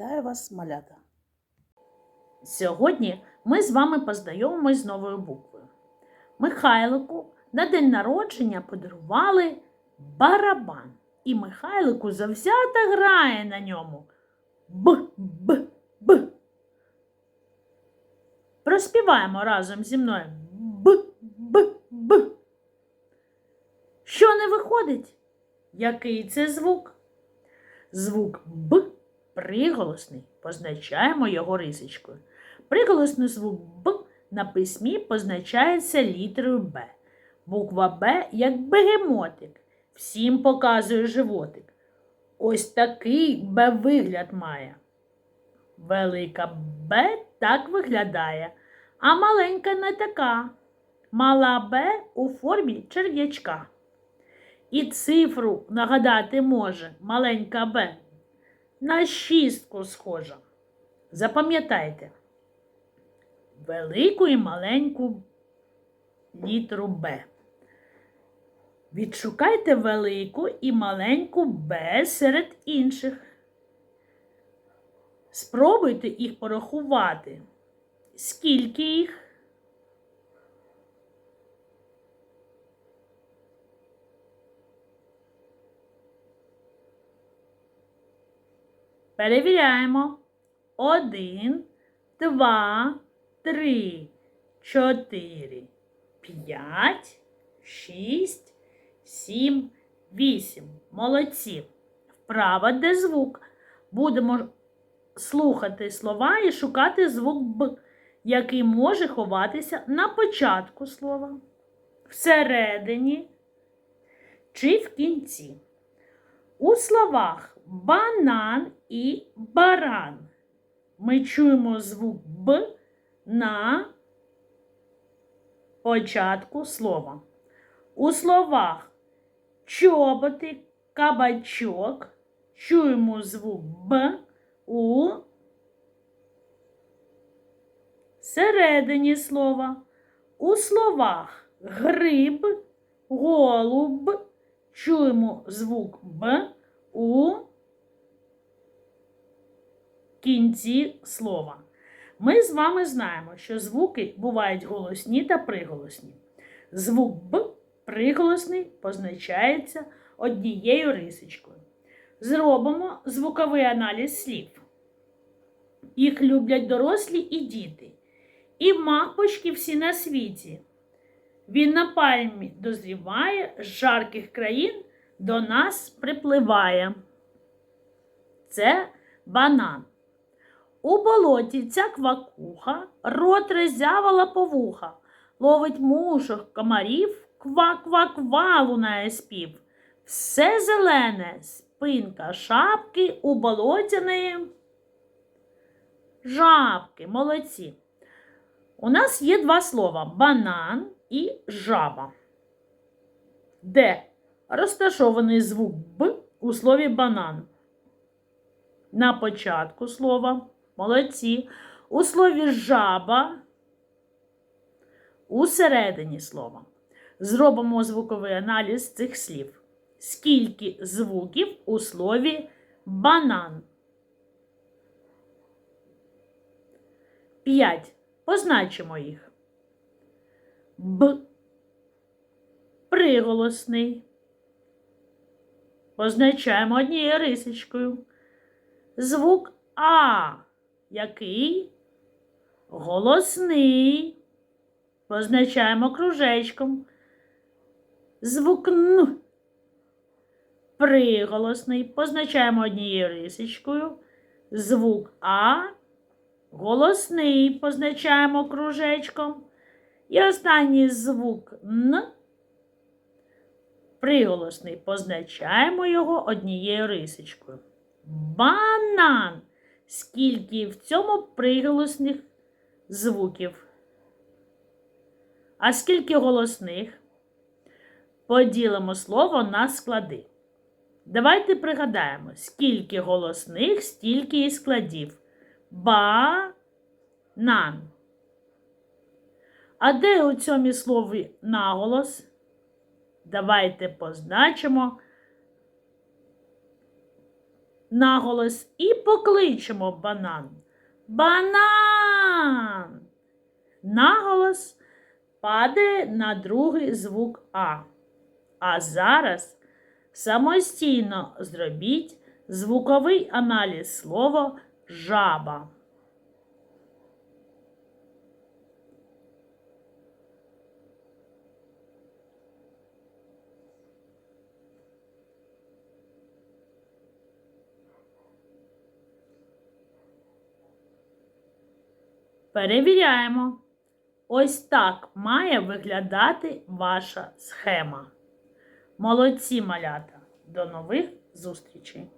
Вітаю вас, малята! Сьогодні ми з вами познайомимось з новою буквою. Михайлику на день народження подарували барабан. І Михайлику завзято грає на ньому. Б-б-б. Проспіваємо разом зі мною. Б-б-б. Що не виходить? Який це звук? Звук Б приголосний. Позначаємо його рисочкою. Приголосний звук Б на письмі позначається літерою Б. Буква Б як бегемотик. Всім показує животик. Ось такий Б вигляд має. Велика Б так виглядає, а маленька не така. Мала Б у формі черв'ячка. І цифру нагадати може маленька Б. На шістку схожа. Запам'ятайте велику і маленьку літеру Б. Відшукайте велику і маленьку Б серед інших. Спробуйте їх порахувати. Скільки їх? Перевіряємо. Один, два, три, чотири, п'ять, шість, сім, вісім. Молодці. Вправо де звук. Будемо слухати слова і шукати звук Б, який може ховатися на початку слова, всередині чи в кінці. У словах банан і баран ми чуємо звук Б на початку слова. У словах чоботи, кабачок чуємо звук Б у середині слова. У словах гриб, голуб чуємо звук Б у кінці слова. Ми з вами знаємо, що звуки бувають голосні та приголосні. Звук Б приголосний позначається однією рисочкою. Зробимо звуковий аналіз слів. Їх люблять дорослі і діти. І мавпочки всі на світі. Він на пальмі дозріває, з жарких країн до нас припливає. Це банан. У болоті ця квакуха рот роззява лаповуха, ловить мушок, комарів, ква-ква-ква лунає спів. Все зелене, спинка шапки у болотяної жабки. Молодці. У нас є два слова банан і жаба. Де розташований звук Б у слові банан? На початку слова. Молодці. У слові жаба. У середині слова. Зробимо звуковий аналіз цих слів. Скільки звуків у слові банан? П'ять. Позначимо їх. Б. Приголосний. Позначаємо однією рисочкою. Звук А. Який? Голосний. Позначаємо кружечком. Звук Н. Приголосний. Позначаємо однією рисочкою. Звук А. Голосний позначаємо кружечком. І останній звук Н. Приголосний позначаємо його однією рисочкою. Банан. Скільки в цьому приголосних звуків? А скільки голосних? Поділимо слово на склади. Давайте пригадаємо, скільки голосних, стільки і складів. Банан. А де у цьому слові наголос? Давайте позначимо наголос і покличемо банан. Банан. Наголос падає на другий звук А. А зараз самостійно зробіть звуковий аналіз слова жаба. Перевіряємо. Ось так має виглядати ваша схема. Молодці малята! До нових зустрічей!